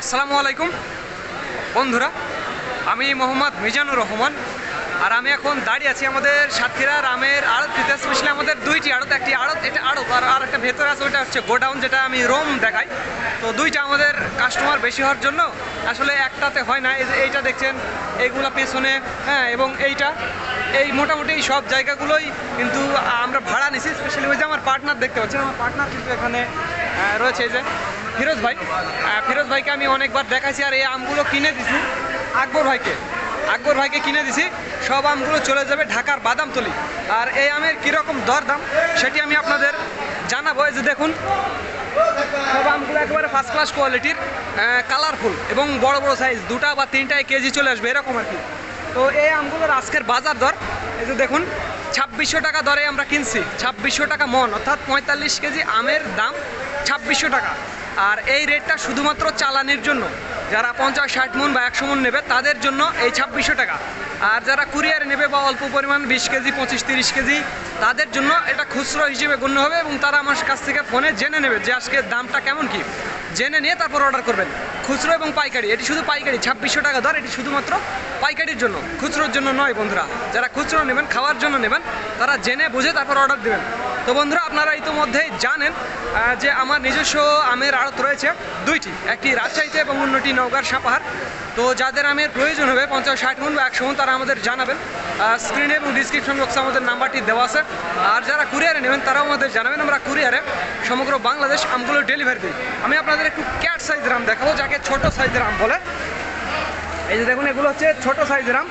আসসালামু আলাইকুম। বন্ধুরা আমি মোহাম্মদ মিজানুর রহমান আর আমি এখন দাঁড়িয়ে আছি আমাদের সাতক্ষীরার আমের আড়তটিতে স্পেশালি আমাদের দুইটি আড়ত, একটি আড়ত, এটা আড়ত, আর আর একটা ভেতরে আছে, ওইটা হচ্ছে গোডাউন, যেটা আমি রোম দেখাই। তো দুইটা আমাদের কাস্টমার বেশি হওয়ার জন্য আসলে একটাতে হয় না এইটা দেখছেন, এইগুলা পেছনে হ্যাঁ এবং এইটা। এই মোটামুটি সব জায়গাগুলোই কিন্তু আমরা ভাড়া নিছি স্পেশালি ওই যে আমার পার্টনার দেখতে পাচ্ছেন, আমার পার্টনার কিন্তু এখানে রয়েছে এই যে ফিরোজ ভাই। ফিরোজ ভাইকে আমি অনেকবার দেখাইছি, আর এই আমগুলো কিনে দিছি, আকবর ভাইকে। আকবর ভাইকে কিনে দিছি। সব আমগুলো চলে যাবে ঢাকার বাদাম বাদামতলি। আর এই আমের কীরকম দরদাম, সেটি আমি আপনাদের জানাব। যে দেখুন, সব আমগুলো একেবারে ফার্স্ট ক্লাস কোয়ালিটির কালারফুল এবং বড় বড় সাইজ দুটা বা তিনটায় কেজি চলে আসবে, এরকম আর কি। তো এই আমগুলোর আজকের বাজার দর, এই যে দেখুন, ছাব্বিশশো টাকা দরে আমরা কিনছি। ছাব্বিশশো টাকা মন, অর্থাৎ পঁয়তাল্লিশ কেজি আমের দাম ছাব্বিশশো টাকা। আর এই রেটটা শুধুমাত্র চালানির জন্য। যারা পঞ্চাশ, ষাট মন বা একশো মন নেবে, তাদের জন্য এই ছাব্বিশশো টাকা। আর যারা কুরিয়ারে নেবে বা অল্প পরিমাণ, বিশ কেজি, পঁচিশ, তিরিশ কেজি, তাদের জন্য এটা খুচরো হিসেবে গণ্য হবে এবং তারা আমার কাছ থেকে ফোনে জেনে নেবে যে আজকে দামটা কেমন কি। জেনে নিয়ে তারপর অর্ডার করবেন। খুচরো এবং পাইকারি, এটি শুধু পাইকারি, ছাব্বিশশো টাকা দর, এটি শুধুমাত্র পাইকারির জন্য। খুচরোর জন্য নয় বন্ধুরা, যারা খুচরো নেবেন, খাওয়ার জন্য নেবেন, তারা জেনে বুঝে তারপর অর্ডার দেবেন। তো বন্ধুরা, আপনারা ইতিমধ্যেই জানেন যে আমার নিজস্ব আমের আড়ত রয়েছে দুইটি, একটি রাজশাহীতে এবং অন্যটি নওগাঁর সাপাহার। তো যাদের আমের প্রয়োজন হবে, পঞ্চাশ ষাট মন বা একশো মন তারা আমাদের জানাবেন। স্ক্রিনে এবং ডিসক্রিপশন বক্সে আমাদের নাম্বারটি দেওয়া আছে। আর যারা কুরিয়ারে নেবেন, তারাও আমাদের জানাবেন। আমরা কুরিয়ারে সমগ্র বাংলাদেশ আমগুলো ডেলিভারি দিই। আমি আপনাদের একটু ক্যাট সাইজের আম দেখাবো, যাকে ছোট সাইজের আম বলে। এই যে দেখুন, এগুলো হচ্ছে ছোট সাইজের আম।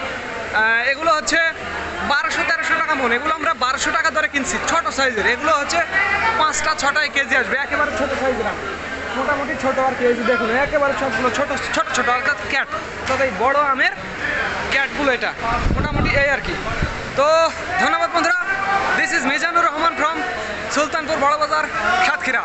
এগুলো হচ্ছে টাকা মন, এগুলো আমরা বারোশো টাকা দরে কিনছি, ছোট সাইজের। এগুলো হচ্ছে পাঁচটা, ছটায় কেজি আসবে, একেবারে ছোট সাইজের মোটামুটি ছোট আর কেজি, দেখুন, একেবারে সবগুলো ছোট ছোট ছোট, অর্থাৎ ক্যাট। অর্থাৎ এই বড় আমের ক্যাটগুলো এটা, মোটামুটি এই আর কি। তো, ধন্যবাদ বন্ধুরা। This is Mizanur Rahman from Sultanpur Barabazar Satkhira